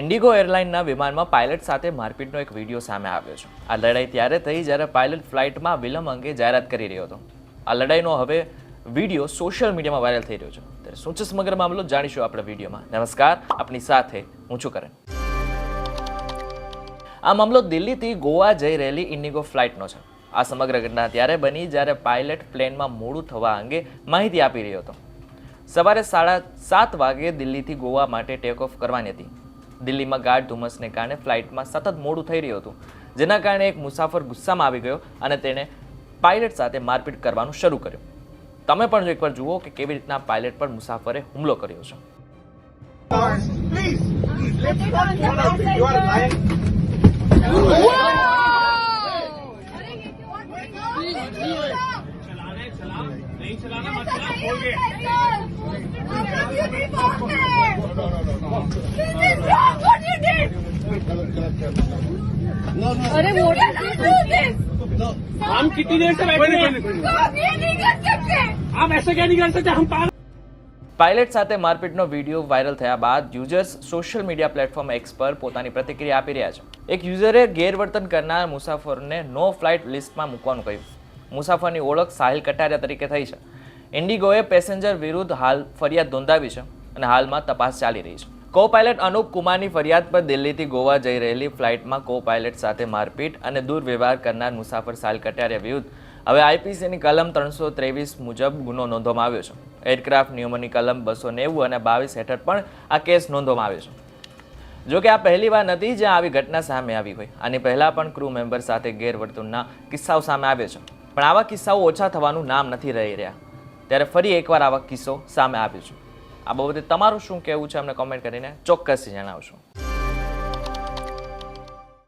Indigo એરલાઇનના વિમાનમાં pilot સાથે મારપીટનો એક વીડિયો સામે આવ્યો છે. આ લડાઈ ત્યારે થઈ જ્યારે પાયલટ ફ્લાઇટમાં વિલંબ અંગે જાહેરાત કરી રહ્યો હતો. આ લડાઈનો હવે વીડિયો સોશિયલ મીડિયામાં વાયરલ થઈ રહ્યો છે. ત્યારે શું છે સમગ્ર મામલો જાણીશું આપણા વિડીયોમાં. નમસ્કાર, આપની સાથે હું છું કરણ. આ મામલો દિલ્હીથી ગોવા જઈ રહેલી ઇન્ડિગો ફ્લાઇટનો છે. આ સમગ્ર ઘટના ત્યારે બની જ્યારે પાયલટ પ્લેનમાં મોડું થવા અંગે માહિતી આપી રહ્યો હતો. સવારે સાડા સાત વાગે દિલ્હીથી ગોવા માટે ટેક ઓફ કરવાની હતી. દિલ્હીમાં ગાઢ ધુમ્મસને કારણે ફ્લાઇટમાં સતત મોડું થઈ રહ્યું હતું, જેના કારણે એક મુસાફર ગુસ્સામાં આવી ગયો અને તેણે પાયલટ સાથે મારપીટ કરવાનું શરૂ કર્યું. તમે પણ એકવાર જુઓ કે કેવી રીતના પાયલટ પર મુસાફરે હુમલો કર્યો છે. Please, let's not one of you. You are lying. अरे वो हम कितनी देर से बैठे हैं आप ऐसा क्या नहीं कर सकते हम पागल પાયલટ સાથે મારપીટનો વિડીયો વાયરલ થયા બાદ users social media platform X પર પોતાની પ્રતિક્રિયા આપી રહ્યા છે એક યુઝરે ગેરવર્તન કરનાર મુસાફરને નો ફ્લાઇટ લિસ્ટમાં મૂકવાનું કહ્યું મુસાફરની ઓળખ સાહિલ કટારિયા તરીકે થઈ છે ઇન્ડિગોએ પેસેન્જર વિરુદ્ધ હાલ ફરિયાદ નોંધાવી છે અને હાલમાં તપાસ ચાલી રહી છે કો પાયલટ અનુપ કુમારની ફરિયાદ પર દિલ્હીથી ગોવા જઈ રહેલી ફ્લાઇટમાં કો પાયલટ સાથે મારપીટ અને દુર્વ્યવહાર કરનાર મુસાફર સાલ કટારિયા વિરુદ્ધ. હવે આઈપીસીની કલમ ત્રણસો ત્રેવીસ મુજબ ગુનો નોંધવામાં આવ્યો છે. એરક્રાફ્ટ નિયમોની કલમ બસો નેવું અને બાવીસ હેઠળ પણ આ કેસ નોંધવામાં આવ્યો છે. જો કે આ પહેલી વાર નથી જ્યાં આવી ઘટના સામે આવી હોય. આની પહેલા પણ ક્રૂ મેમ્બર સાથે ગેરવર્તણના કિસ્સાઓ સામે આવે છે. પણ આવા કિસ્સાઓ ઓછા થવાનું નામ નથી રહી રહ્યા. ત્યારે ફરી એકવાર આવા કિસ્સો સામે આવ્યો છે. આ બાબતે તમારું શું કહેવું છે અમને કોમેન્ટ કરીને ચોક્કસથી જણાવશો.